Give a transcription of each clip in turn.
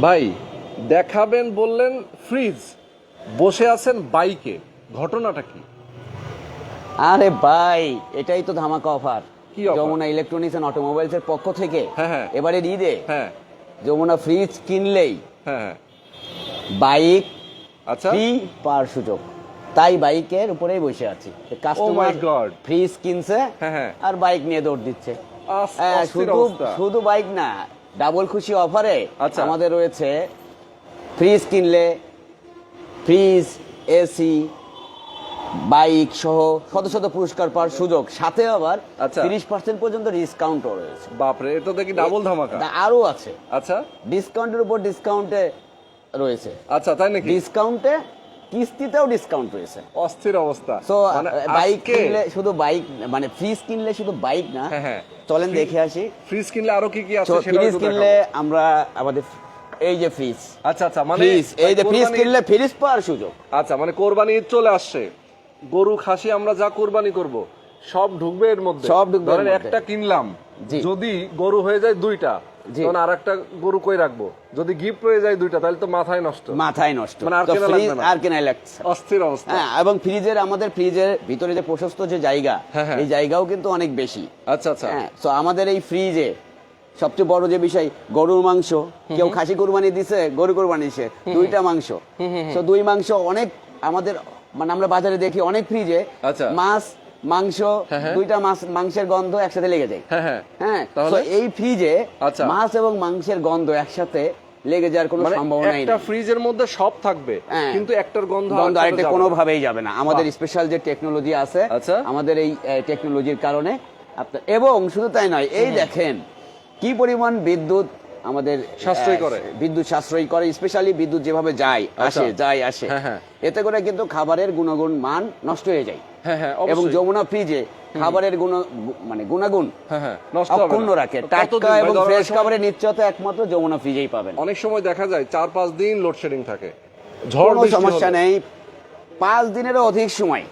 ভাই দেখাবেন বললেন ফ্রিজ বসে আছেন বাইকে ঘটনাটা কি? আরে ভাই এটাই তো ধামাকা অফার কি যমুনা ইলেকট্রনিক্স এন্ড অটোমোবাইলস এর পক্ষ থেকে হ্যাঁ, হ্যাঁ। এবারে ঈদে হ্যাঁ। যমুনা ফ্রিজ কিনলেই হ্যাঁ হ্যাঁ। বাইক আচ্ছা। ফ্রি পাওয়ার সুযোগ। তাই বাইকের উপরেই বসে আছি। Customer Oh. ফ্রিজ কিনছে হ্যাঁ, হ্যাঁ। আর বাইক নিয়ে দৌড় দিচ্ছে। শুধু শুধু বাইক না ডাবল খুশি অফারে আচ্ছা। আমাদের রয়েছে ফ্রিজ কিনলে ফ্রিজ এসি বাইক সহ শত শত পুরস্কার পাওয়ার সুযোগ। সাথে আবার আচ্ছা। তিরিশ পার্সেন্ট পর্যন্ত ডিসকাউন্টও রয়েছে। বাপরে এটা দেখি ডাবল ধামাকা। আরও আছে। আচ্ছা। ডিসকাউন্টের উপর ডিসকাউন্টে রয়েছে। আচ্ছা তাই নাকি? ডিসকাউন্টে কিস্তিতেও ডিসকাউন্ট রয়েছে। অস্থির অবস্থা। মানে বাইক কিনলে শুধু বাইক মানে ফ্রিজ কিনলে শুধু বাইক না হ্যাঁ, হ্যাঁ। চলেন দেখে আসি। ফ্রিজ কিনলে আরও কি কি আছে সেটা ফ্রিজ কিনলে আমরা আমাদের এই যে ফ্রিজ আচ্ছা আচ্ছা মানে এই যে ফ্রিজ কিনলে ফ্রিজ পাওয়ার সুযোগ। আচ্ছা মানে কোরবানি ঈদ চলে আসছে। গরু খাসি আমরা যা কোরবানি করব সব ঢুকবে এর মধ্যে। সব ঢুকবে ধরেন একটা কিনলাম। যদি গরু হয়ে যায় দুইটা তখন আর একটা গরু কই রাখব? যদি গিফট হয়ে যায় দুইটা তাহলে তো মাথায় নষ্ট। মাথায় নষ্ট। মানে আর কেনা লাগবে না। আর কেনাই লাগছে। অস্থির অবস্থা। হ্যাঁ এবং ফ্রিজের আমাদের ফ্রিজের ভিতরে যে প্রশস্ত যে জায়গা হ্যাঁ, হ্যাঁ। এই জায়গাও কিন্তু অনেক বেশি। আচ্ছা আচ্ছা। হ্যাঁ তো আমাদের এই ফ্রিজে সবচেয়ে বড় যে বিষয় গরুর মাংস। কেউ খাসি কোরবানি দিছে গরু কোরবানি দিছে দুইটা মাংস। তো দুই মাংস অনেক আমাদের মানে আমরা বাজারে দেখি অনেক ফ্রিজে আচ্ছা। মাছ মাংস হ্যাঁ, হ্যাঁ। দুইটা মাছ মাংসের গন্ধ একসাথে লেগে যায় হ্যাঁ হ্যাঁ তাহলে? এই ফ্রিজে আচ্ছা। মাছ এবং মাংসের গন্ধ একসাথে লেগে যাওয়ার কোনো মানে সম্ভাবনাই একটা ফ্রিজের মধ্যে সব থাকবে। কিন্তু একটার গন্ধ গন্ধ আরেকটা। কোনোভাবেই যাবে না আমাদের স্পেশাল যে টেকনোলজি আছে আচ্ছা। আমাদের এই টেকনোলজির কারণে এবং শুধু তাই নয় এই দেখেন কি পরিমাণ বিদ্যুৎ আমাদের সাশ্রয় করে। বিদ্যুৎ সাশ্রয় করে স্পেশালি বিদ্যুৎ যেভাবে যায় আচ্ছা। আসে যায় আসে। এতে করে কিন্তু খাবারের গুণগুণ মান নষ্ট হয়ে যায় এবং যমুনা ফ্রিজে খাবারের গুণ মানে গুণাগুণ হ্যাঁ হ্যাঁ অক্ষুণ্ণ রাখে। টাটকা এবং ফ্রেশ খাবারের নিশ্চয়তা একমাত্র যমুনা ফ্রিজেই পাবেন। অনেক সময় দেখা যায় চার পাঁচ দিন লোডশেডিং থাকে। ঝড় সমস্যা নেই। পাঁচ দিনেরও অধিক সময়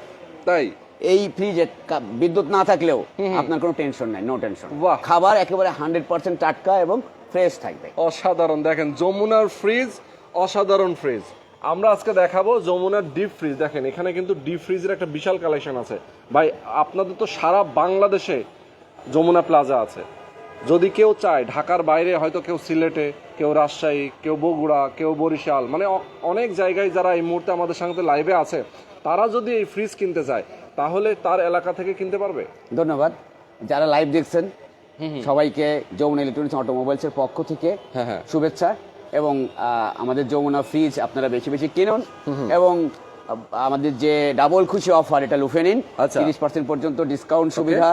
তাই? এই ফ্রিজে বিদ্যুৎ না থাকলেও আপনার কোনো টেনশন নাই নো টেনশন। খাবার একেবারে হান্ড্রেড পার্সেন্ট টাটকা এবং ফ্রেশ থাকবে। অসাধারণ। দেখেন যমুনার ফ্রিজ অসাধারণ ফ্রিজ আমরা আজকে দেখাবো যমুনার ডিপ ফ্রিজ দেখেন এখানে কিন্তু ডিপ ফ্রিজের একটা বিশাল কালেকশন আছে। ভাই আপনাদের তো সারা বাংলাদেশে যমুনা প্লাজা আছে। যদি কেউ চায় ঢাকার বাইরে হয়তো কেউ সিলেটে কেউ রাজশাহী কেউ বগুড়া কেউ বরিশাল মানে অনেক জায়গায় যারা এই মুহূর্তে আমাদের সঙ্গে লাইভে আছে তারা যদি এই ফ্রিজ কিনতে চায় তাহলে তার এলাকা থেকে কিনতে পারবে। ধন্যবাদ। যারা লাইভ দেখছেন সবাইকে যমুনা ইলেকট্রনিক্স অটোমোবাইলসের পক্ষ থেকে হ্যাঁ, হ্যাঁ। শুভেচ্ছা। এবং আমাদের যমুনা ফ্রিজ আপনারা বেশি বেশি কিনুন এবং আমাদের যে ডাবল খুশি অফার এটা লুফে নিন। আচ্ছা। তিরিশ পার্সেন্ট পর্যন্ত ডিসকাউন্ট সুবিধা।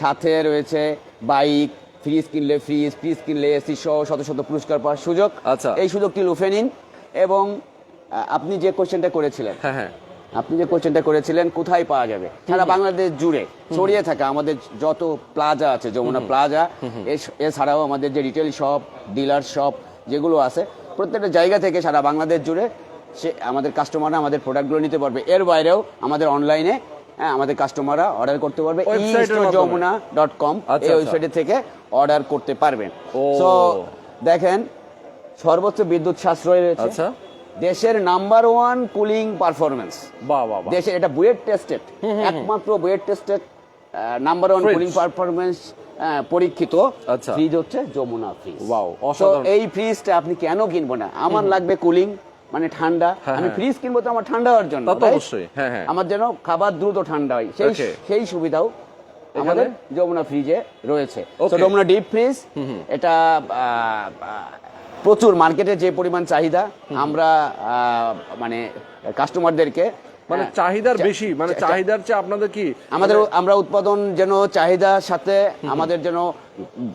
সাথে রয়েছে বাইক ফ্রিজ কিনলে ফ্রিজ ফ্রিজ কিনলে এসি সহ শত শত পুরস্কার পাওয়ার সুযোগ। আচ্ছা। এই সুযোগটি লুফে নিন এবং আপনি যে কোশ্চেনটা করেছিলেন হ্যাঁ হ্যাঁ। আপনি যে কোশ্চেনটা করেছিলেন কোথায় পাওয়া যাবে? সারা বাংলাদেশ জুড়ে ছড়িয়ে থাকা আমাদের যত প্লাজা আছে যমুনা প্লাজা এছাড়াও আমাদের যে রিটেল শপ ডিলার শপ যেগুলো আছে প্রত্যেকটা জায়গা থেকে সারা বাংলাদেশ জুড়ে সে আমাদের কাস্টমাররা আমাদের প্রোডাক্টগুলো নিতে পারবে। এর বাইরেও আমাদের অনলাইনে হ্যাঁ, আমাদের কাস্টমাররা অর্ডার করতে পারবে। যমুনা ডট কম আচ্ছা, এই আচ্ছা। ওয়েবসাইট থেকে অর্ডার করতে পারবেন। তো দেখেন সর্বোচ্চ বিদ্যুৎ সাশ্রয় রয়েছে। আচ্ছা। দেশের নাম্বার ওয়ান কুলিং পারফরমেন্স বাহ এটা বুয়েট টেস্টেড একমাত্র BUET tested number one. Cooling performance পরীক্ষিত আচ্ছা। ফ্রিজ হচ্ছে যমুনা ফ্রিজ। অসাধারণ। এই ফ্রিজটা আপনি কেন কিনবো না? আমার লাগবে কুলিং মানে ঠান্ডা। হ্যাঁ, আমি হ্যাঁ। ফ্রিজ কিনবো তো আমার ঠান্ডা হওয়ার জন্য অবশ্যই, হ্যাঁ, হ্যাঁ। আমার যেন খাবার দ্রুত ঠান্ডা হয় সেই সেই সুবিধাও আমাদের যমুনা ফ্রিজে রয়েছে। যমুনা ডিপ ফ্রিজ এটা প্রচুর মার্কেটে যে পরিমাণ চাহিদা আমরা মানে কাস্টমারদেরকে মানে হ্যাঁ, চাহিদার বেশি মানে চাহিদার চেয়ে আপনাদের কি? আমাদের আমরা উৎপাদন যেন চাহিদার সাথে আমাদের যেন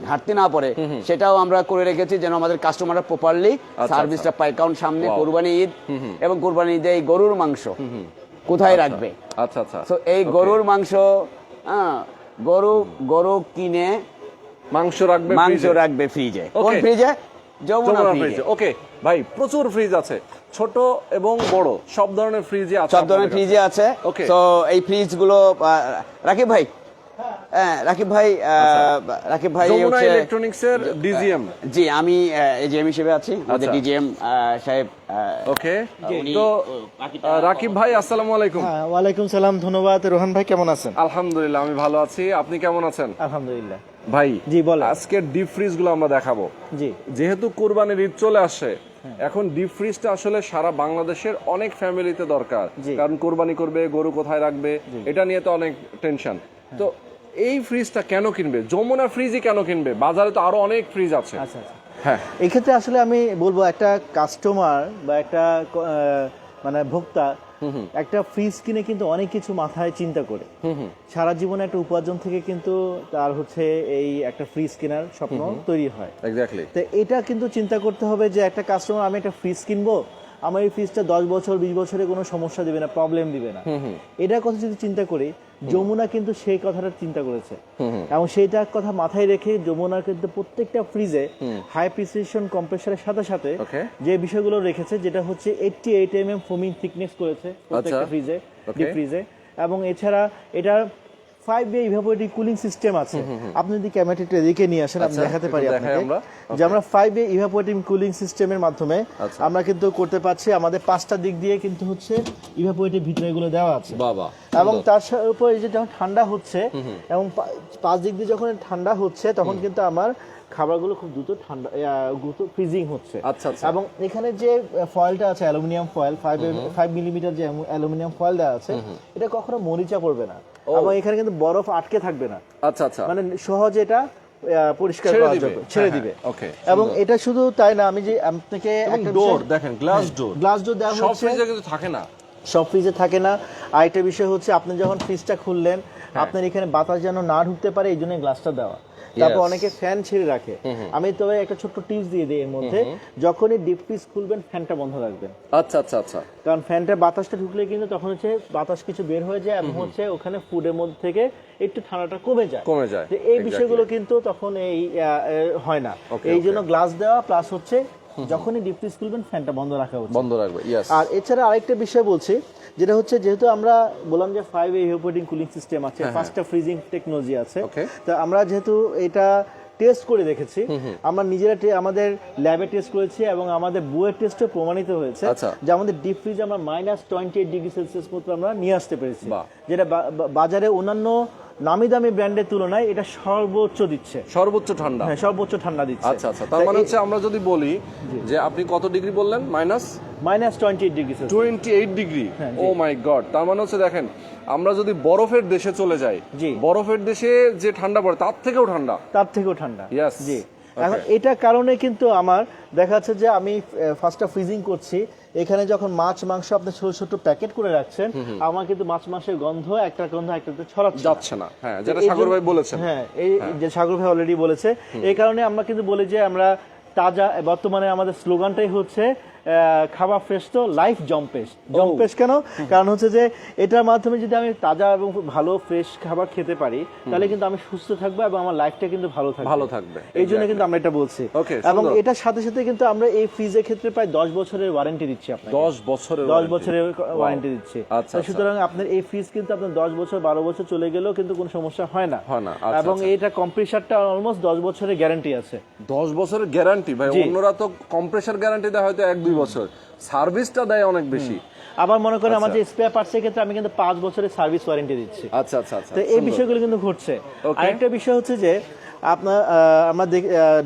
ঘাটতি না পড়ে সেটাও আমরা করে রেখেছি যেন আমাদের কাস্টমাররা প্রপারলি আচ্ছা, সার্ভিসটা পায়। কারণ সামনে কোরবানি ঈদ এবং কোরবানি ঈদে এই গরুর মাংস কোথায় রাখবে? আচ্ছা আচ্ছা। তো এই গরুর মাংস হ্যাঁ, গরু গরু কিনে মাংস রাখবে মাংস রাখবে ফ্রিজে কোন ফ্রিজে যমুনা ফ্রিজে ওকে ভাই প্রচুর ফ্রিজ আছে। ছোট এবং বড় সব ধরনের ফ্রিজে আছে সব ধরনের আপনাদের কাছে। ফ্রিজে আছে। Okay. তো এই ফ্রিজগুলো রাকিব ভাই হ্যাঁ, রাকিব ভাই রাকিব ভাই যমুনা হচ্ছে ইলেকট্রনিক্স এর ডিজিএম জি আমি এজিএম হিসেবে আছি আমাদের আচ্ছা। ডিজিএম সাহেব ওকে তো রাকিব ভাই আসসালামু আলাইকুম। হ্যাঁ ওয়ালাইকুম সালাম ধন্যবাদ। রোহান ভাই কেমন আছেন? আলহামদুলিল্লাহ আমি ভালো আছি। আপনি কেমন আছেন? আলহামদুলিল্লাহ। ভাই জি, বলেন। আজকে ডিপ ফ্রিজগুলো আমরা দেখাবো। জি। যেহেতু কুরবানির ঈদ চলে আসে এখন ডিপ ফ্রিজটা আসলে সারা বাংলাদেশের অনেক ফ্যামিলিতে দরকার। কারণ কোরবানি করবে গরু কোথায় রাখবে এটা নিয়ে তো অনেক টেনশন তো এই ফ্রিজটা কেন কিনবে? যমুনা ফ্রিজই কেন কিনবে? বাজারে তো আরও অনেক ফ্রিজ আছে। আচ্ছা আচ্ছা। হ্যাঁ। এই ক্ষেত্রে আসলে আমি বলব একটা কাস্টমার বা একটা মানে ভোক্তা একটা ফ্রিজ কিনে কিন্তু অনেক কিছু মাথায় চিন্তা করে। সারা জীবনে একটা উপার্জন থেকে কিন্তু তার হচ্ছে এই একটা ফ্রিজ কেনার স্বপ্ন তৈরি হয়। তো এটা কিন্তু চিন্তা করতে হবে যে একটা কাস্টমার আমি একটা ফ্রিজ কিনবো? আমার এই ফ্রিজটা দশ বছর বিশ বছরে কোনো সমস্যা দিবে না প্রবলেম দিবে না। এটার কথা যদি চিন্তা করি যমুনা কিন্তু সেই কথাটা চিন্তা করেছে। এবং সেইটার কথা মাথায় রেখে যমুনা কিন্তু প্রত্যেকটা ফ্রিজে হাই প্রিসিশন কম্প্রেসারের সাথে সাথে যে বিষয়গুলো রেখেছে যেটা হচ্ছে eighty eight M M foaming thickness করেছে প্রত্যেকটা আচ্ছা। ফ্রিজে ডিপ ফ্রিজে এবং এছাড়া এটা five way evaporative cooling system আছে। আপনি যদি ক্যামেরাটা এদিকে নিয়ে আসেন আমি আচ্ছা, দেখাতে পারি আপনাকে আমরা। যে আমরা ফাইভ ওয়ে ইভাপোরেটিভ কুলিং সিস্টেমের মাধ্যমে আচ্ছা। আমরা কিন্তু করতে পারছি আমাদের পাঁচটা দিক দিয়ে কিন্তু হচ্ছে ইভাপোরেটিভ ভিতরে এগুলো দেওয়া আছে। বাবা এবং তার উপর যে যখন ঠান্ডা হচ্ছে এবং পাঁচ দিক দিয়ে যখন ঠান্ডা হচ্ছে তখন কিন্তু আমার খাবারগুলো খুব দ্রুত ঠান্ডা দ্রুত ফ্রিজিং হচ্ছে। আচ্ছা, আচ্ছা। এবং এখানে যে ফয়েলটা আছে aluminium foil five five millimetre যে অ্যালুমিনিয়াম ফয়েল দেওয়া আছে এটা কখনো মরিচা পড়বে না। এবং এখানে কিন্তু বরফ আটকে থাকবে না। আচ্ছা আচ্ছা। মানে সহজে এটা পরিষ্কার করা যাবে ছেড়ে হ্যাঁ, দিবে। হ্যাঁ, okay, এবং এটা শুধু তাই না আমি যে আপনাকে একটা ডোর দেখেন গ্লাস ডোর। গ্লাস ডোর দেওয়া সব ফ্রিজে কিন্তু থাকে না। সব ফ্রিজে থাকে না। আরেকটা বিষয় হচ্ছে আপনি যখন ফ্রিজটা খুললেন আপনার এখানে বাতাস যেন না ঢুকতে পারে এই জন্য গ্লাসটা দেওয়া। তারপর অনেকে ফ্যান ছেড়ে রাখে। আমি তবে একটা ছোট্ট টিপস দিয়ে দিই এর মধ্যে। যখনই ডিপ ফ্রিজ খুলবেন ফ্যানটা বন্ধ রাখবেন। আচ্ছা আচ্ছা আচ্ছা। কারণ ফ্যানটা বাতাসটা ঢুকলে কিন্তু তখন হচ্ছে বাতাস কিছু বের হয়ে যায় এবং হচ্ছে ওখানে ফুডের মধ্যে থেকে একটু ঠান্ডাটা কমে যায়। কমে যায় তো এই বিষয়গুলো কিন্তু তখন এই হয় না। এই জন্য গ্লাস দেওয়া প্লাস হচ্ছে যখনই ডিপ ফ্রিজ খুলবেন ফ্যানটা বন্ধ রাখা উচিত বন্ধ রাখবে ইয়েস আর এছাড়া আরেকটা বিষয় বলছি যেটা হচ্ছে যেহেতু আমরা বললাম যে ফাইভ ইভাপোরেটিং কুলিং সিস্টেম আছে ফার্স্টটা ফ্রিজিং টেকনোলজি আছে. তা আমরা যেহেতু এটা টেস্ট করে দেখেছি আমরা নিজেরা আমাদের ল্যাবে টেস্ট করেছি এবং আমাদের বুয়ের টেস্টে প্রমাণিত হয়েছে আচ্ছা। যে আমাদের ডিপ ফ্রিজ আমরা minus twenty eight degree Celsius মতো আমরা নিয়ে আসতে পেরেছি। যেটা বাজারে অন্যান্য নামি দামি ব্র্যান্ডের তুলনায় এটা সর্বোচ্চ দিচ্ছে। সর্বোচ্চ ঠান্ডা। হ্যাঁ সর্বোচ্চ ঠান্ডা দিচ্ছে। আচ্ছা আচ্ছা তার মানে হচ্ছে আমরা যদি বলি যে আপনি কত ডিগ্রি বললেন? Minus? Minus twenty eight degree twenty eight degree? হ্যাঁ, ও মাই গড তার মানে হচ্ছে দেখেন আমরা যদি বরফের দেশে চলে যাই জি। বরফের দেশে যে ঠান্ডা পড়ে তার থেকেও ঠান্ডা। তার থেকেও ঠান্ডা। ইয়াস জি. এখন এটা কারণে কিন্তু আমার দেখা যাচ্ছে যে আমি ফার্স্টটা ফ্রিজিং করছি। এখানে যখন মাছ মাংস আপনি ছোট ছোট প্যাকেট করে রাখছেন আমার কিন্তু মাছ মাংসের গন্ধ একটা গন্ধ একটা ছড়াচ্ছে যাচ্ছে না। হ্যাঁ যেটা সাগর ভাই বলেছেন। হ্যাঁ এই যে সাগর ভাই অলরেডি বলেছে। এই কারণে আমরা কিন্তু বলি যে আমরা তাজা বর্তমানে আমাদের স্লোগানটাই হচ্ছে খাবার ফ্রেশ তো লাইফ জম্পেশ জম্পেশ কেন? কারণ হচ্ছে যে এটার মাধ্যমে যদি আমি তাজা এবং ভালো ফ্রেশ খাবার খেতে পারি তাহলে কিন্তু আমি সুস্থ থাকব এবং আমার লাইফটা কিন্তু ভালো থাকবে। ভালো থাকবে, এই জন্য কিন্তু আমরা এটা বলছি। এবং এটার সাথে সাথে কিন্তু আমরা এই ফ্রিজের ক্ষেত্রে প্রায় দশ বছরের ওয়ারেন্টি দিচ্ছি আপনাকে। দশ বছরের দশ বছরের ওয়ারেন্টি দিচ্ছে। আচ্ছা, আচ্ছা। সুতরাং আপনার এই ফ্রিজ কিন্তু আপনার দশ বছর বারো বছর চলে গেলেও কিন্তু কোনো সমস্যা হয় না। হয় না, আচ্ছা, এবং। এটা কম্প্রেসারটা অলমোস্ট দশ বছরের গ্যারান্টি আছে। দশ বছরের গ্যারান্টি ভাই। অন্যরা তো কম্প্রেসার গ্যারান্টি দেয় হয়তো এক দুই বছর সার্ভিসটা দেয় অনেক বেশি আবার মনে করেন আমার। যে স্পেয়ার পার্টসের ক্ষেত্রে আমি কিন্তু পাঁচ বছরের সার্ভিস ওয়ারেন্টি দিচ্ছি আচ্ছা আচ্ছা আচ্ছা তো এই। বিষয়গুলো কিন্তু ঘটছে. আরেকটা বিষয় হচ্ছে যে আপনার আমরা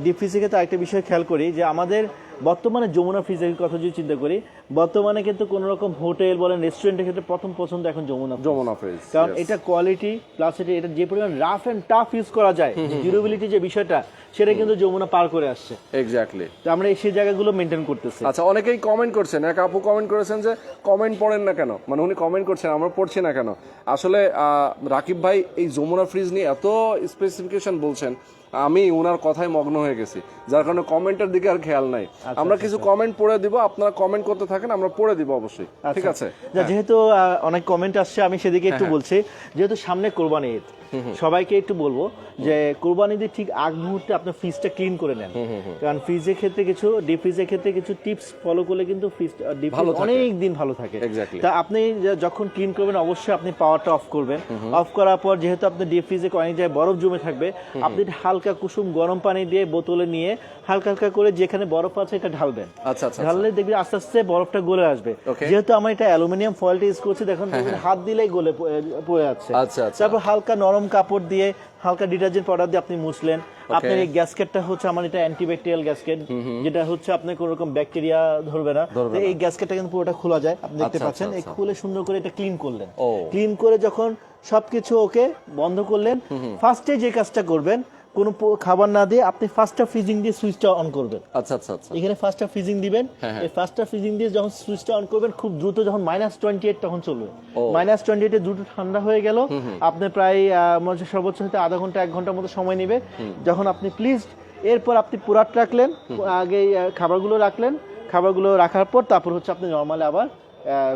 ডিপ ক্ষেত্রে আরেকটা বিষয় খেয়াল করি যে আমাদের বর্তমানে যমুনা ফ্রিজের কথা যদি চিন্তা করি বর্তমানে কিন্তু কোন রকম হোটেল বলেন রেস্টুরেন্টের ক্ষেত্রে প্রথম পছন্দ এখন যমুনা যমুনা ফ্রিজ কারণ এটা কোয়ালিটি প্লাস এটা এটা যে পরিমাণ রাফ এন্ড টাফ ইউজ করা যায় ডিউরেবিলিটি যে বিষয়টা সেটা কিন্তু যমুনা পার করে আসছে। এক্স্যাক্টলি তো আমরা এই সেই জায়গাগুলো মেনটেন করতেছি। আচ্ছা অনেকেই কমেন্ট করছেন এক আপু কমেন্ট করেছেন যে কমেন্ট পড়েন না কেন? মানে উনি কমেন্ট করছেন আমরা পড়ছি না কেন? আসলে আহ, রাকিব ভাই এই যমুনা ফ্রিজ নিয়ে এত স্পেসিফিকেশন বলছেন আমি ওনার কথায় মগ্ন হয়ে গেছি। যার কারণে কমেন্টের দিকে আর খেয়াল নাই। আমরা কিছু কমেন্ট পড়ে দিব আপনারা কমেন্ট করতে থাকেন আমরা পড়ে দিব অবশ্যই। ঠিক আছে? যেহেতু অনেক কমেন্ট আসছে আমি সেদিকে একটু বলছি। যেহেতু সামনে কোরবানি ঈদ সবাইকে একটু বলব যে কোরবানিদের ঠিক আগ মুহূর্তে আপনার ফ্রিজটা ক্লিন করে নেন। কারণ ফ্রিজের ক্ষেত্রে কিছু ডিপ ফ্রিজের ক্ষেত্রে কিছু টিপস ফলো করলে কিন্তু ফ্রিজ ডিপ। অনেক দিন ভালো থাকে। তা আপনি যখন ক্লিন করবেন অবশ্যই আপনি পাওয়ারটা অফ করবেন। অফ করার পর যেহেতু আপনি ডিপ ফ্রিজে অনেক জায়গায় বরফ জমে থাকবে আপনি হালকা কুসুম গরম পানি দিয়ে বোতলে নিয়ে হালকা হালকা করে যেখানে বরফ আছে এটা ঢালবেন। আচ্ছা আচ্ছা ঢাললে দেখবি আস্তে আস্তে বরফটা গলে আসবে। যেহেতু আমার এটা অ্যালুমিনিয়াম ফয়েলটা ইউজ করছি দেখুন হাত দিলেই গলে পড়ে যাচ্ছে। আচ্ছা, আচ্ছা। তারপর হালকা নরম কাপড় দিয়ে হালকা ডিটারজেন্ট পাউডার দিয়ে আপনি মুছলেন। আপনার এই গ্যাসকেটটা হচ্ছে আমার এটা অ্যান্টিব্যাকটেরিয়াল গ্যাসকেট যেটা হচ্ছে আপনি কোনো রকম ব্যাকটেরিয়া ধরবে না। এই গ্যাসকেটটা কিন্তু পুরোটা খোলা যায় আপনি দেখতে আচ্ছা, পাচ্ছেন। এই আচ্ছা, খুলে সুন্দর করে এটা ক্লিন করলেন। ক্লিন করে যখন সবকিছু ওকে বন্ধ করলেন ফার্স্টে যে কাজটা করবেন কোনো খাবার না দিয়ে আপনি ফার্স্টটা ফ্রিজিং দিয়ে সুইচটা অন করবেন। আচ্ছা আচ্ছা আচ্ছা। এখানে ফার্স্টটা ফ্রিজিং দিবেন। হ্যাঁ, এই ফার্স্টটা ফ্রিজিং দিয়ে যখন সুইচটা অন করবেন খুব দ্রুত যখন মাইনাস টোয়েন্টি এইট তখন চলবে। মাইনাস টোয়েন্টি এইটে দ্রুত ঠান্ডা হয়ে গেল। আপনি প্রায় মনে সর্বোচ্চ হতে আধা ঘণ্টা এক ঘণ্টার মতো সময় নেবে। যখন আপনি প্লিজ এরপর আপনি পুরাট রাখলেন আগে খাবারগুলো রাখলেন। খাবারগুলো রাখার পর তারপর হচ্ছে আপনি নর্মালি আবার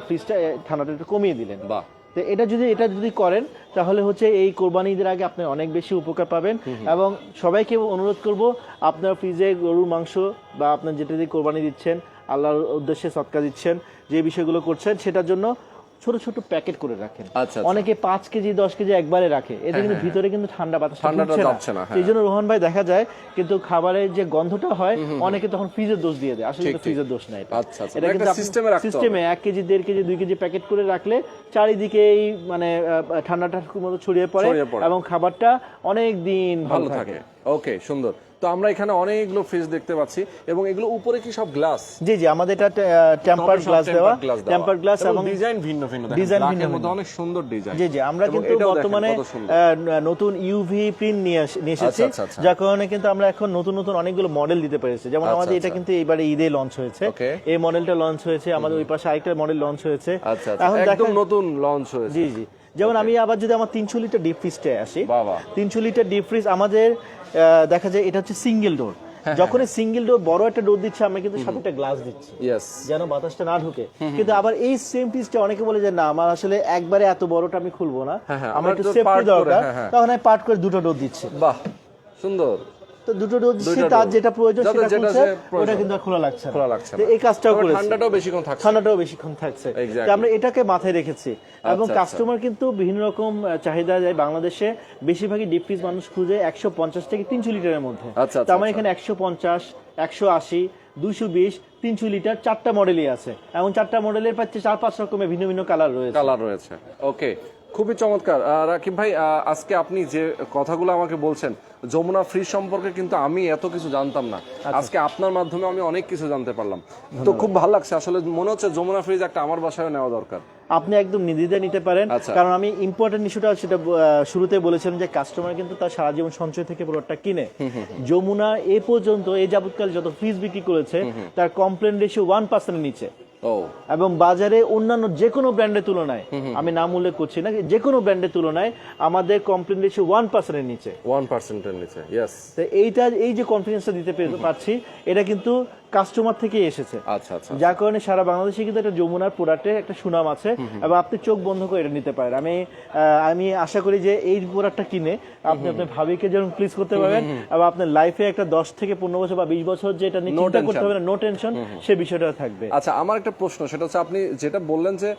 ফ্রিজটা ঠান্ডাটা একটু কমিয়ে দিলেন। বাহ। তো এটা যদি এটা যদি করেন তাহলে হচ্ছে এই কোরবানি ঈদের আগে আপনি অনেক বেশি উপকার পাবেন। এবং সবাইকে অনুরোধ করব আপনার ফ্রিজে গরুর মাংস বা আপনার যেটা দিয়ে কোরবানি দিচ্ছেন আল্লাহর উদ্দেশ্যে সৎকা দিচ্ছেন যে বিষয়গুলো করছেন সেটার জন্য ছোট ছোট প্যাকেট করে রাখেন আচ্ছা, আচ্ছা। অনেকে পাঁচ কেজি দশ কেজি একবারে রাখে এতে কিন্তু ভিতরে কিন্তু ঠান্ডা বাতাস না, হ্যাঁ। এই জন্য রোহন ভাই দেখা যায় কিন্তু খাবারের যে গন্ধটা হয় অনেকে তখন ফ্রিজের দোষ দিয়ে দেয় আসলে। ফ্রিজের দোষ না এটা আচ্ছা। এটা কিন্তু। সিস্টেমে এক কেজি দেড় কেজি দুই কেজি প্যাকেট করে রাখলে চারিদিকে এই মানে ঠান্ডাটা মতো ছড়িয়ে পড়ে। এবং খাবারটা অনেক দিন ভালো থাকে ওকে সুন্দর তো আমরা এখানে অনেকগুলো ফ্রিজ দেখতে পাচ্ছি এবং এগুলো উপরে কি সব গ্লাস জি জি আমাদের এটা টেম্পার গ্লাস দেওয়া। টেম্পার গ্লাস এবং ডিজাইন ভিন্ন ভিন্ন ডিজাইন ভিন্ন ভিন্ন। অনেক সুন্দর ডিজাইন জি জি আমরা কিন্তু বর্তমানে নতুন ইউভি প্রিন্ট নিয়ে এসেছি। আচ্ছা, আচ্ছা, আচ্ছা। যার কারণে কিন্তু আমরা এখন নতুন নতুন অনেকগুলো মডেল দিতে পেরেছি। যেমন আমাদের এটা। কিন্তু এবারে ঈদে লঞ্চ হয়েছে. এই মডেলটা লঞ্চ হয়েছে আমাদের ওই পাশে আরেকটা মডেল লঞ্চ হয়েছে। এখন একদম নতুন লঞ্চ হয়েছে। জি জি। যেমন আমি আবার যদি আমার তিনশো লিটার ডিপ ফ্রিজটায় আসি তিনশো লিটার ডিপ ফ্রিজ আমাদের দেখা যায় এটা হচ্ছে সিঙ্গেল ডোর হ্যাঁ, যখন সিঙ্গেল ডোর বড় একটা ডোর দিচ্ছে আমরা কিন্তু সাথে একটা গ্লাস দিচ্ছি। যেন বাতাসটা না ঢুকে। কিন্তু আবার এই সেম পিসটা অনেকে বলে যে না আমার আসলে একবারে এত বড়টা আমি খুলবো না। হ্যাঁ, হ্যাঁ, আমার একটু সেফটি করে, দরকার। হ্যাঁ, হ্যাঁ। তখন আমি পার্ট করে দুটো ডোর দিচ্ছি। বাহ সুন্দর। তো দুটো দিচ্ছি তার যেটা প্রয়োজন সেটা খুলছে ওটা কিন্তু খোলা লাগছে খোলা লাগছে এই কাজটাও করেছি। ঠান্ডাটাও বেশিক্ষণ থাকছে। ঠান্ডাটাও বেশিক্ষণ থাকছে। আমরা এটাকে মাথায় রেখেছি। এবং আচ্ছা। কাস্টমার কিন্তু বিভিন্ন রকম চাহিদা যায় বাংলাদেশে। বেশিরভাগই ডিপ ফ্রিজ মানুষ খুঁজে একশো পঞ্চাশ থেকে তিনশো লিটারের মধ্যে। আচ্ছা, আচ্ছা। এখানে একশো পঞ্চাশ একশো আশি দুইশো বিশ তিনশো লিটার চারটা মডেলই আছে। এবং চারটা মডেলের পাচ্ছে চার পাঁচ রকমের ভিন্ন ভিন্ন কালার রয়েছে। কালার রয়েছে। ওকে খুবই চমৎকার। রাকিব ভাই আজকে আপনি যে কথাগুলো আমাকে বলছেন যমুনা ফ্রিজ সম্পর্কে কিন্তু আমি এত কিছু জানতাম না। আচ্ছা। আজকে আপনার মাধ্যমে আমি অনেক কিছু জানতে পারলাম। তো খুব ভালো লাগছে। আসলে মনে হচ্ছে যমুনা ফ্রিজ একটা আমার বাসায় নেওয়া দরকার। আপনি একদম নির্দ্বিধায় নিতে পারেন। আচ্ছা। কারণ আমি ইম্পর্টেন্ট ইস্যুটা সেটা শুরুতে বলেছিলাম যে কাস্টমার কিন্তু তার সারা জীবন সঞ্চয় থেকে প্রোডাক্টটা কিনে। যমুনা এ পর্যন্ত এই যাবৎকাল যত ফ্রিজ বিক্রি করেছে তার কমপ্লেন রেশিও ওয়ান পার্সেন্টের নিচে। এবং বাজারে অন্যান্য যে কোনো ব্র্যান্ডের তুলনায় আমি নাম উল্লেখ করছি না যে কোনো ব্র্যান্ডের তুলনায় আমাদের কমপ্লেন রেশিও ওয়ান পার্সেন্টের নিচে। ওয়ান পার্সেন্টের নিচে ইয়েস এইটা এই যে কনফিডেন্সটা দিতে পারছি এটা কিন্তু কাস্টমার থেকে এসেছে। আচ্ছা আচ্ছা যার কারণে সারা বাংলাদেশে কিন্তু একটা যমুনার প্রোডাক্টের একটা সুনাম আছে এবং আপনি চোখ বন্ধ করে এটা নিতে পারেন। আমি আমি আশা করি যে এই প্রোডাক্টটা কিনে আপনি আপনার ভাবিকে যেমন প্লিজ করতে পারবেন এবং আপনার লাইফে একটা দশ থেকে পনেরো বছর বা বিশ বছর যেটা নিয়ে চিন্তা করতে. হবে নো টেনশন সে বিষয়টা থাকবে। আচ্ছা আমার একটা প্রশ্ন সেটা হচ্ছে আপনি যেটা বললেন যে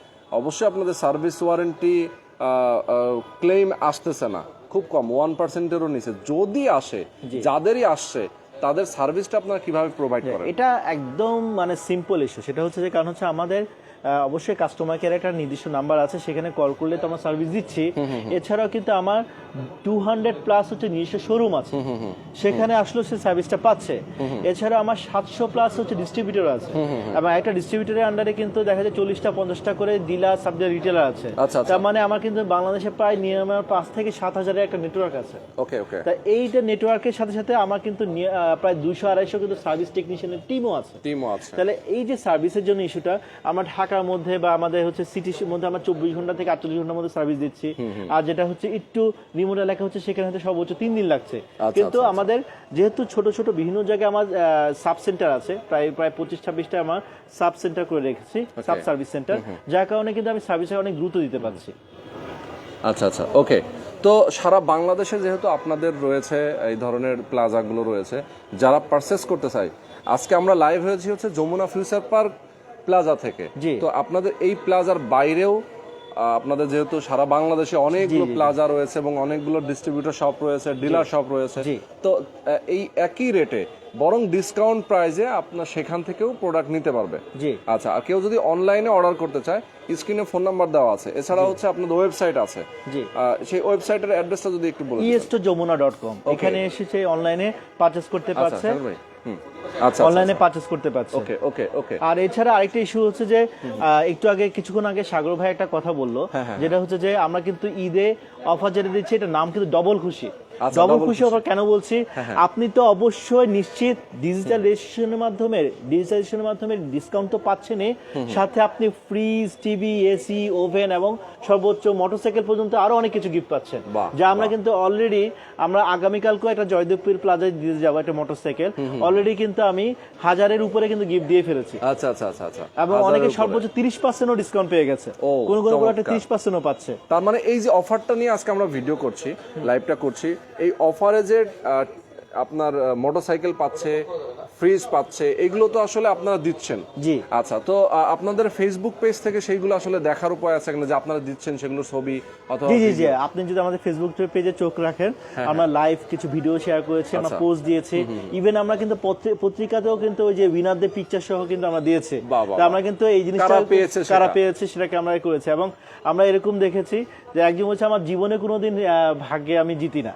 অবশ্যই আপনাদের সার্ভিস ওয়ারেন্টি ক্লেম আসতেছে না খুব কম ওয়ান পার্সেন্টেরও নিচে। যদি আসে যাদেরই আসছে তাদের সার্ভিসটা আপনারা কীভাবে প্রোভাইড করেন? এটা একদম মানে সিম্পল ইস্যু সেটা হচ্ছে যে কারণ হচ্ছে আমাদের অবশ্যই কাস্টমার কেয়ার একটা নির্দিষ্ট নাম্বার আছে সেখানে কল করলে তো আমরা সার্ভিস দিচ্ছি। এছাড়াও কিন্তু আমার টু হান্ড্রেড প্লাস হচ্ছে নিজস্ব শোরুম আছে। সেখানে আসলেও সে সার্ভিসটা পাচ্ছে। এছাড়া আমার সাতশো প্লাস হচ্ছে ডিস্ট্রিবিউটর আছে। এবং একটা ডিস্ট্রিবিউটরের আন্ডারে কিন্তু দেখা যায় চল্লিশটা পঞ্চাশটা করে ডিলার সাবজেক্ট রিটেলার আছে। আচ্ছা, আচ্ছা। তার মানে আমার কিন্তু বাংলাদেশে প্রায় নিয়মের পাঁচ থেকে সাত হাজারের একটা নেটওয়ার্ক আছে। ওকে ওকে তা এইটা নেটওয়ার্কের সাথে সাথে আমার কিন্তু প্রায় দুইশো আড়াইশো কিন্তু সার্ভিস টেকনিশিয়ানের টিমও আছে। টিমও আছে। তাহলে এই যে সার্ভিসের জন্য ইস্যুটা আমরা ঢাকার মধ্যে বা আমাদের হচ্ছে সিটির মধ্যে আমরা চব্বিশ ঘণ্টা থেকে আটচল্লিশ ঘণ্টার মধ্যে সার্ভিস দিচ্ছি। আর যেটা হচ্ছে একটু রিমোট এলাকা হচ্ছে সেখানে হয়তো সর্বোচ্চ তিন দিন লাগছে। কিন্তু আচ্ছা, আমাদের যেহেতু ছোট ছোট বিভিন্ন জায়গায় আমার সাব সেন্টার আছে প্রায় প্রায় পঁচিশ ছাব্বিশটা আমার সাব সেন্টার করে রেখেছি সাব সার্ভিস সেন্টার যার কারণে কিন্তু আমি সার্ভিসে অনেক দ্রুত দিতে পারছি। আচ্ছা আচ্ছা ওকে তো সারা বাংলাদেশে যেহেতু আপনাদের রয়েছে এই ধরনের প্লাজাগুলো রয়েছে যারা পারচেস করতে চায় আজকে আমরা লাইভ হয়েছি হচ্ছে যমুনা ফিউচার পার্ক প্লাজা থেকে। জি। তো আপনাদের এই প্লাজার বাইরেও আপনাদের যেহেতু সারা বাংলাদেশে অনেকগুলো প্লাজা রয়েছে এবং অনেকগুলো ডিস্ট্রিবিউটর শপ রয়েছে ডিলার শপ রয়েছে। তো এই একই রেটে বরং ডিসকাউন্ট প্রাইজে আপনার সেখান থেকেও প্রোডাক্ট নিতে পারবে। জি। আচ্ছা আর কেউ যদি অনলাইনে অর্ডার করতে চায় স্ক্রিনে ফোন নাম্বার দেওয়া আছে। এছাড়া হচ্ছে আপনাদের ওয়েবসাইট আছে। জি। সেই ওয়েবসাইটের অ্যাড্রেসটা যদি একটু বলে দিতেন। ইএসটো যমুনা ডট কম এখানে এসেছে অনলাইনে পারচেস করতে আচ্ছা পারছে। সাহেব ভাই হুম আচ্ছা। অনলাইনে পারচেস করতে পারছে। ওকে ওকে ওকে আর এছাড়া আরেকটা ইস্যু হচ্ছে যে একটু আগে কিছুক্ষণ আগে সাগর ভাই একটা কথা বলল হ্যাঁ, যেটা হচ্ছে যে আমরা কিন্তু ঈদে অফার যেটা দিচ্ছি এটা নাম কিন্তু ডবল খুশি। আচ্ছা, ডবল খুশি। অফার কেন বলছি? আপনি তো অবশ্যই নিশ্চিত ডিজিটাল রেজিস্ট্রেশনের মাধ্যমে ডিজিটালাইজেশনের মাধ্যমে ডিসকাউন্ট তো পাচ্ছেনই। সাথে আপনি ফ্রিজ টিভি এসি ওভেন এবং সর্বোচ্চ মোটরসাইকেল পর্যন্ত আরও অনেক কিছু গিফট পাচ্ছেন। যা আমরা কিন্তু অলরেডি আমরা আগামীকালকেও একটা জয়দেবপুর প্লাজায় দিয়ে যাব একটা মোটরসাইকেল অলরেডি কিন্তু আমি হাজারের উপরে কিন্তু গিফট দিয়ে ফেলেছি। আচ্ছা আচ্ছা আচ্ছা আচ্ছা। এবং অনেকে সর্বোচ্চ তিরিশ পার্সেন্টও ডিসকাউন্ট পেয়ে গেছে। কোন কোন প্রোডাক্টে। তিরিশ পার্সেন্টও পাচ্ছে। তার মানে এই যে অফারটা নিয়ে আজকে আমরা ভিডিও করছি লাইভটা করছি এই অফারে যে আপনার মোটরসাইকেল পাচ্ছে ফ্রিজ পাচ্ছে এগুলো তো আসলে আপনারা দিচ্ছেন। জি। আচ্ছা তো আপনাদের ফেসবুক পেজ থেকে সেইগুলো আসলে দেখার উপায় আছে কিনা যে আপনারা দিচ্ছেন সেগুলো ছবি অথবা জি জি জি। আপনি যদি আমাদের ফেসবুক পেজে চোখ রাখেন আমরা লাইভ কিছু ভিডিও শেয়ার করেছি আমরা হ্যাঁ, আচ্ছা। পোস্ট দিয়েছি। ইভেন আমরা কিন্তু পত্রিকাতেও কিন্তু ওই যে উইনারদের পিকচার সহ কিন্তু আমরা দিয়েছি। আমরা কিন্তু এই জিনিসটা কারা পেয়েছে কারা সেটা। পেয়েছে সেটাকে আমরা করেছি। এবং আমরা এরকম দেখেছি যে একজন বলছে আমার জীবনে কোনোদিন ভাগ্যে আমি জিতি না।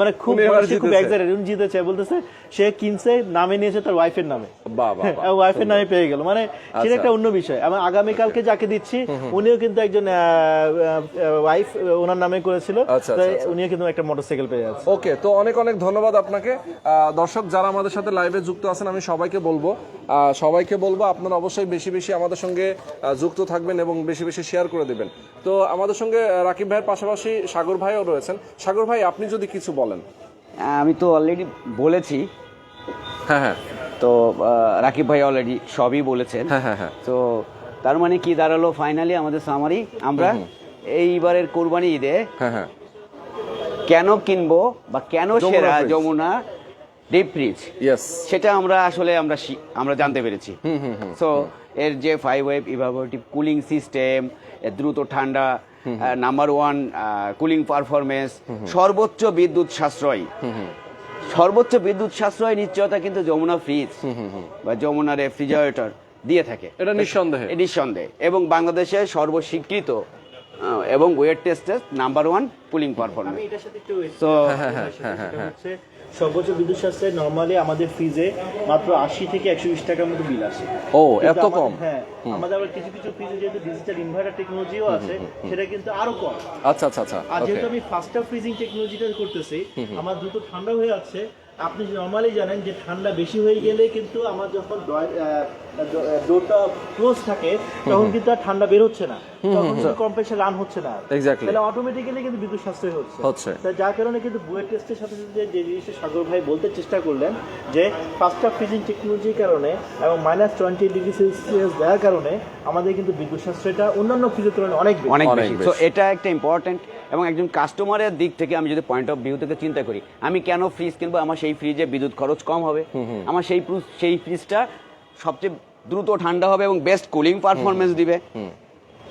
মানে খুব উনি এবার মানে সে খুব এক্সাইটেড উনি জিতেছে বলতেছে সে কিনছে নামে নিয়েছে তার ওয়াইফের নামে। ওয়াইফের নামে পেয়ে গেল। মানে সেটা আচ্ছা। একটা অন্য বিষয়। এবং আগামীকালকে যাকে দিচ্ছি উনিও কিন্তু একজন ওয়াইফ ওনার নামে করেছিল। আচ্ছা, আচ্ছা। উনিও কিন্তু একটা মোটরসাইকেল পেয়ে যাচ্ছে। ওকে তো অনেক অনেক ধন্যবাদ আপনাকে। দর্শক যারা আমাদের সাথে লাইভে যুক্ত আছেন আমি সবাইকে বলব সবাইকে বলব আপনারা অবশ্যই বেশি বেশি আমাদের সঙ্গে যুক্ত থাকবেন এবং বেশি বেশি শেয়ার করে দিবেন। তো আমাদের সঙ্গে রাকিব ভাইয়ের পাশাপাশি সাগর ভাইও রয়েছেন। সাগর ভাই আপনি যদি কিছু বলেন। আমি তো অলরেডি বলেছি। হ্যাঁ হ্যাঁ। তো রাকিব ভাই অলরেডি সবই বলেছেন। হ্যাঁ হ্যাঁ হ্যাঁ। তো তার মানে কি দাঁড়াল ফাইনালি আমাদের সামারি আমরা এইবারের কোরবানি ঈদে হ্যাঁ হ্যাঁ। কেন কিনবো বা কেন সেরা যমুনা ডিপ ফ্রিজ সেটা আমরা আসলে আমরা আমরা জানতে পেরেছি। সো এর যে five wave evaporative cooling system দ্রুত ঠান্ডা নাম্বার ওয়ান কুলিং পারফরমেন্স সর্বোচ্চ বিদ্যুৎ সাশ্রয়। সর্বোচ্চ বিদ্যুৎ সাশ্রয় নিশ্চয়তা কিন্তু যমুনা ফ্রিজ বা যমুনা রেফ্রিজারেটর দিয়ে থাকে। এটা নিঃসন্দেহে। নিঃসন্দেহে। এবং বাংলাদেশে সর্বস্বীকৃত এবং ওয়েট টেস্টের নাম্বার ওয়ান কুলিং পারফরমেন্স আমি এটার সাথে তো হচ্ছে সর্বোচ্চ বিদ্যুৎ সাশ্রয় নর্মালি আমাদের ফ্রিজে মাত্র আশি থেকে একশো বিশ টাকার মতো বিল আসে। ও এত কম? হ্যাঁ আমাদের আবার কিছু কিছু ফ্রিজে যেহেতু ডিজিটাল ইনভার্টার টেকনোলজিও আছে সেটা কিন্তু আরও কম। আচ্ছা আচ্ছা আচ্ছা আর যেহেতু আমি ফাস্টার ফ্রিজিং টেকনোলজিটা করতেছি আমার দ্রুত ঠান্ডা হয়ে যাচ্ছে আপনি নর্মালি জানেন যে ঠান্ডা বেশি হয়ে গেলে কিন্তু আমার যখন ডোরটা ক্লোজ থাকে তখন কিন্তু আর ঠান্ডা বের হচ্ছে না তখন রান হচ্ছে না Exactly. তাহলে অটোমেটিক্যালি কিন্তু বিদ্যুৎ সাশ্রয় হচ্ছে। হচ্ছে। যার কারণে কিন্তু বুয়েট টেস্টের সাথে সাথে যে জিনিসটা সাগর ভাই বলতে চেষ্টা করলেন যে ফাস্টার ফ্রিজিং টেকনোলজির কারণে এবং মাইনাস টোয়েন্টি ডিগ্রি সেলসিয়াস দেওয়ার কারণে আমাদের কিন্তু বিদ্যুৎ সাশ্রয়টা অন্যান্য ফ্রিজের তুলনায় অনেক অনেক বেশি। তো এটা একটা ইম্পর্টেন্ট এবং একজন কাস্টমারের দিক থেকে আমি যদি পয়েন্ট অফ ভিউ থেকে চিন্তা করি আমি কেন ফ্রিজ কিনবো? আমার সেই ফ্রিজে বিদ্যুৎ খরচ কম হবে। আমার সেই সেই ফ্রিজটা সবচেয়ে দ্রুত ঠান্ডা হবে এবং বেস্ট কুলিং পারফরমেন্স দিবে।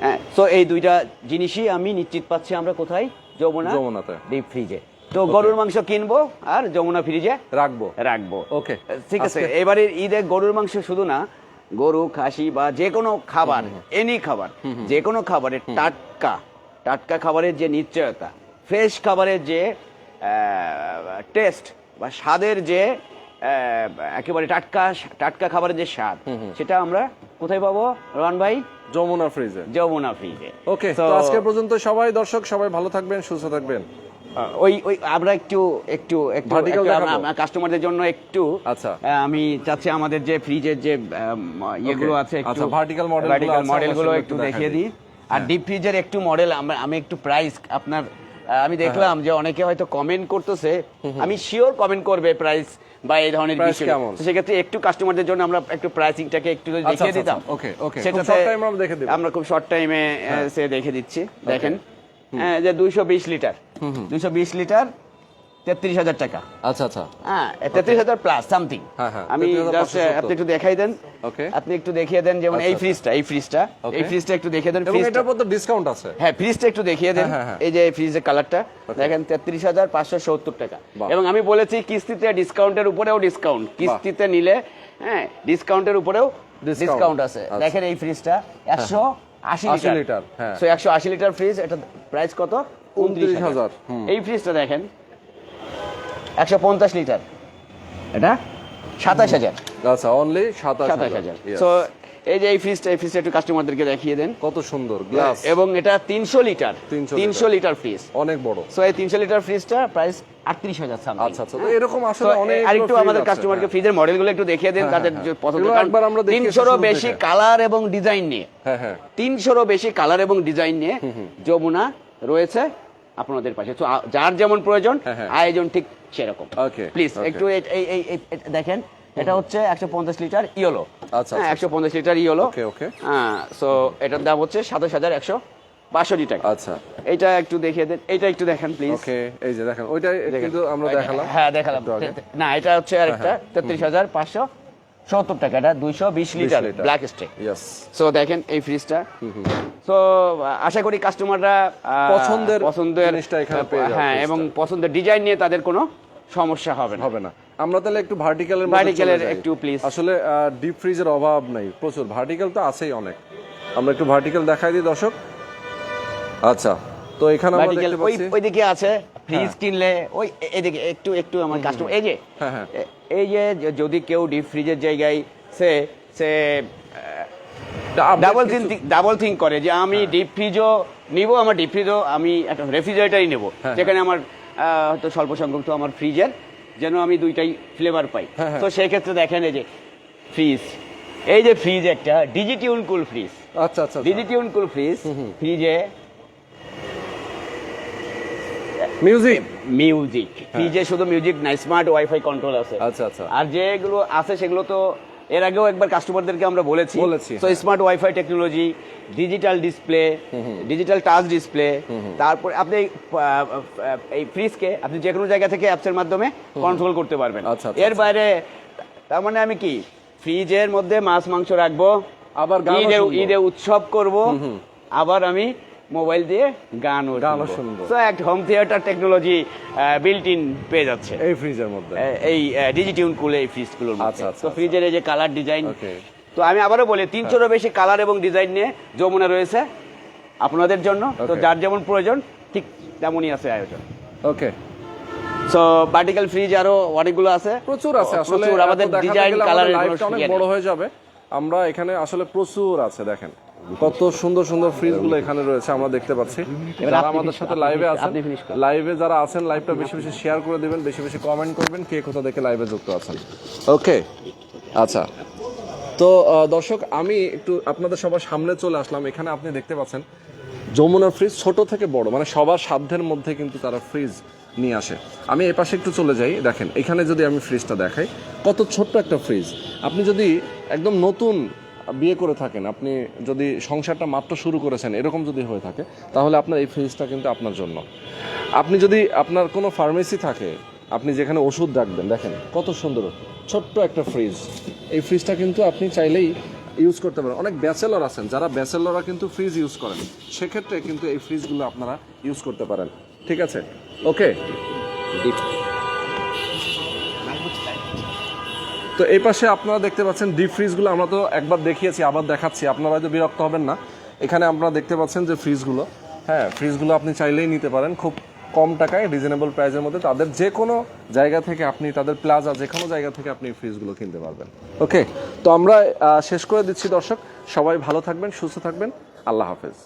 হ্যাঁ তো এই দুইটা জিনিসই আমি নিশ্চিত পাচ্ছি আমরা কোথায়? যমুনা যমুনাতে। ডিপ ফ্রিজে তো গরুর মাংস কিনবো আর যমুনা ফ্রিজে রাখব। রাখব। Okay. ঠিক আছে এবারের ঈদে গরুর মাংস শুধু না গরু খাসি বা যে কোনো খাবার এনি খাবার যে কোনো খাবারের টাটকা টাটকা খাবারের যে নিশ্চয়তা ফ্রেশ খাবারের যে টেস্ট বা স্বাদের যে একেবারে টাটকা টাটকা খাবারের যে স্বাদ সেটা আমরা কোথায় পাবো? রন ভাই? যমুনা ফ্রিজে। যমুনা ফ্রিজে। ওকে তো আজকে পর্যন্ত সবাই দর্শক সবাই ভালো থাকবেন সুস্থ থাকবেন। ওই ওই আমরা একটু একটু একটু কাস্টমারদের জন্য একটু আচ্ছা। আমি চাচ্ছি আমাদের যে ফ্রিজের যে ইয়েগুলো আছে একটু আচ্ছা, model গুলো ভার্টিক্যাল আছে, মডেলগুলো একটু একটু দেখিয়ে দিই। আর ডিপ ফ্রিজের একটু মডেল আমি একটু প্রাইস আপনার আমি দেখলাম যে অনেকে হয়তো কমেন্ট করতেছে। আমি শিওর কমেন্ট করবে প্রাইস বা এই ধরনের বিষয় সেক্ষেত্রে একটু কাস্টমারদের জন্য আমরা একটু প্রাইসিংটাকে একটু যদি আচ্ছা, দেখিয়ে আচ্ছা, দিতাম। আচ্ছা, আমরা দেখে দিব। আমরা খুব শর্ট টাইমে সে দেখে দিচ্ছি। দেখেন। হ্যাঁ, যে দুইশো বিশ লিটার। দুইশো বিশ লিটার তেত্রিশ হাজার টাকা। আচ্ছা আচ্ছা। হ্যাঁ তেত্রিশ হাজার প্লাস সামথিং হ্যাঁ, হ্যাঁ, আমি আপনি একটু দেখাই দেন. আপনি একটু দেখিয়ে দেন যেমন এই আচ্ছা, ফ্রিজটা এই ফ্রিজটা. এই ফ্রিজটা একটু দেখিয়ে দেন এটার মধ্যে ডিসকাউন্ট আছে। হ্যাঁ ফ্রিজটা একটু দেখিয়ে দেন। হ্যাঁ, হ্যাঁ, হ্যাঁ। এই যে এই ফ্রিজের কালারটা দেখেন তেত্রিশ হাজার পাঁচশো সত্তর টাকা। এবং আমি বলেছি কিস্তিতে ডিসকাউন্টের উপরেও ডিসকাউন্ট কিস্তিতে নিলে হ্যাঁ ডিসকাউন্টের উপরেও ডিসকাউন্ট আছে। আচ্ছা। দেখেন এই ফ্রিজটা একশো আশি লিটার। হ্যাঁ। একশো আশি লিটার ফ্রিজ এটা প্রাইস কত? উনত্রিশ 29,000 হাজার। এই ফ্রিজটা দেখেন একশো পঞ্চাশ লিটার। এটা? সাতাশ হাজার। আচ্ছা অনলি সাতাশ হাজার। সো এই যে এই ফ্রিজটা এই ফ্রিজটা একটু কাস্টমারদেরকে দেখিয়ে দেন। কত সুন্দর গ্লাস এবং এটা তিনশো লিটার। তিনশো লিটার। ফ্রিজ অনেক বড়। সো এই তিনশো লিটার ফ্রিজটা প্রাইস আটত্রিশ হাজার আচ্ছা আচ্ছা এরকম আসলে অনেক আর একটু আমাদের কাস্টমারকে ফ্রিজের মডেলগুলো একটু দেখিয়ে দেন হ্যাঁ, তাদের হ্যাঁ, হ্যাঁ। পছন্দ। একবার আমরা তিনশোরও বেশি কালার এবং ডিজাইন নিয়ে। হ্যাঁ হ্যাঁ। তিনশোরও বেশি কালার এবং ডিজাইন নিয়ে যমুনা রয়েছে। আপনাদের পাশে। তো যার যেমন প্রয়োজন হ্যাঁ, হ্যাঁ। আয়োজন ঠিক সেরকম। প্লিজ একটু দেখেন এটা হচ্ছে একশো পঞ্চাশ লিটার ইয়েলো। আচ্ছা, হ্যাঁ আচ্ছা। একশো পঞ্চাশ লিটার ইয়েলো. হ্যাঁ সো এটার দাম হচ্ছে সাতাশ হাজার একশো বাষট্টি টাকা। আচ্ছা। এটা একটু দেখিয়ে দেন এটা একটু দেখেন প্লিজ ওকে এই যে দেখেন ওইটা কিন্তু আমরা দেখালাম। হ্যাঁ দেখালাম। না এটা হচ্ছে আরেকটা তেত্রিশ হাজার পাঁচশো সত্তর টাকা এটা দুইশো বিশ লিটার। ব্ল্যাক স্টেক সো দেখেন এই ফ্রিজটা সো আশা করি কাস্টমাররা পছন্দের পছন্দের হ্যাঁ এবং পছন্দের ডিজাইন নিয়ে তাদের কোনো সমস্যা হবে না। হবে না। আমরা তাহলে একটু ভার্টিক্যালের এর একটু please। আসলে ডিপ ফ্রিজের অভাব নাই প্রচুর। ভার্টিক্যাল তো আছেই অনেক। আমরা একটু ভার্টিক্যাল দেখাই দিই দর্শক। আচ্ছা তো এখানে আমরা দেখতে পাচ্ছি ওইদিকে আছে। ফ্রিজ কিনলে ওই এদিকে একটু একটু আমার কাস্টমার এই যে হ্যাঁ, হ্যাঁ। এই যে যদি কেউ ডিপ ফ্রিজের জায়গায় সে সে ডাবল থিঙ্ক ডাবল থিঙ্ক করে যে আমি ডিপ ফ্রিজও নিব আমার ডিপ ফ্রিজও আমি একটা রেফ্রিজারেটারই নেব। হ্যাঁ, যেখানে আমার হয়তো স্বল্প সংখ্যক তো আমার ফ্রিজের যেন আমি দুইটাই ফ্লেভার পাই। হ্যাঁ, হ্যাঁ। তো সেই ক্ষেত্রে দেখেন এই যে ফ্রিজ। এই যে ফ্রিজ একটা ডিজিটিউন কুল ফ্রিজ আচ্ছা আচ্ছা। ডিজিটিউন কুল ফ্রিজ ফ্রিজে মিউজিক মিউজিক ফ্রিজে শুধু মিউজিক নাই স্মার্ট ওয়াইফাই কন্ট্রোল আছে। আচ্ছা, আচ্ছা। আর যেগুলো আছে সেগুলো তো এর আগেও একবার কাস্টমারদেরকে আমরা বলেছি। তো smart wifi technology digital display digital touch display তারপর আপনি এই ফ্রিজকে আপনি যে কোনো জায়গা থেকে অ্যাপসের মাধ্যমে কন্ট্রোল করতে পারবেন। আচ্ছা, আচ্ছা, এর বাইরে তার মানে আমি কি? ফ্রিজের মধ্যে মাছ মাংস রাখব আবার ঈদে ঈদে উৎসব করব আবার আমি মোবাইল দিয়ে গানও গানও শুনব। তো একটা home theatre technology built in পেয়ে যাচ্ছে। এই ফ্রিজের মধ্যে। এই ডিজিটিউন কুলে এই ফ্রিজগুলোর আচ্ছা, মধ্যে। আচ্ছা, তো ফ্রিজের এই যে কালার ডিজাইন. তো আমি আবারও বলি তিনশোরও বেশি কালার এবং ডিজাইন নিয়ে যমুনা রয়েছে আপনাদের জন্য। তো যার যেমন প্রয়োজন ঠিক তেমনই আছে আয়োজন। ওকে সো ভার্টিক্যাল ফ্রিজ আরও অনেকগুলো আছে। প্রচুর আছে আসলে আমাদের ডিজাইন কালার অনেক বড় হয়ে যাবে। আমরা এখানে আসলে প্রচুর আছে দেখেন। কত সুন্দর সুন্দর ফ্রিজগুলো এখানে রয়েছে আমরা দেখতে পাচ্ছি। যারা আমাদের সাথে লাইভে আছেন। লাইভে যারা আছেন লাইভটা বেশি বেশি শেয়ার করে দিবেন বেশি বেশি কমেন্ট করবেন কে কোথা থেকে লাইভে যুক্ত আছেন। ওকে আচ্ছা। তো দর্শক আমি একটু আপনাদের সবার সামনে চলে আসলাম। এখানে আপনি দেখতে পাচ্ছেন যমুনার ফ্রিজ ছোট থেকে বড় মানে সবার সাধ্যের মধ্যে কিন্তু তারা ফ্রিজ নিয়ে আসে। আমি এই পাশে একটু চলে যাই দেখেন এখানে যদি আমি ফ্রিজটা দেখাই কত ছোট্ট একটা ফ্রিজ আপনি যদি একদম নতুন বিয়ে করে থাকেন, আপনি যদি সংসারটা মাত্র শুরু করেছেন, এরকম যদি হয়ে থাকে, তাহলে আপনার এই ফ্রিজটা কিন্তু আপনার জন্য। আপনি যদি আপনার কোনো ফার্মেসি থাকে, আপনি যেখানে ওষুধ রাখবেন, দেখেন কত সুন্দর, ছোট্ট একটা ফ্রিজ এই ফ্রিজটা কিন্তু আপনি চাইলেই ইউজ করতে পারেন। অনেক ব্যাচেলর আছেন, যারা ব্যাচেলররা কিন্তু ফ্রিজ ইউজ করেন, সেক্ষেত্রে কিন্তু এই ফ্রিজগুলো আপনারা ইউজ করতে পারেন। ঠিক আছে? ওকে তো এই পাশে আপনারা দেখতে পাচ্ছেন ডিপ ফ্রিজগুলো আমরা তো একবার দেখিয়েছি, আবার দেখাচ্ছি। আপনারা হয়তো বিরক্ত হবেন না। এখানে আপনারা দেখতে পাচ্ছেন যে ফ্রিজগুলো হ্যাঁ ফ্রিজগুলো আপনি চাইলেই নিতে পারেন। খুব কম টাকায় রিজনেবল প্রাইসের মধ্যে। তাদের যে কোনো জায়গা থেকে আপনি, তাদের প্লাজা যে কোনো জায়গা থেকে আপনি ফ্রিজগুলো কিনতে পারবেন। ওকে তো আমরা শেষ করে দিচ্ছি দর্শক। সবাই ভালো থাকবেন, সুস্থ থাকবেন। আল্লাহ হাফেজ।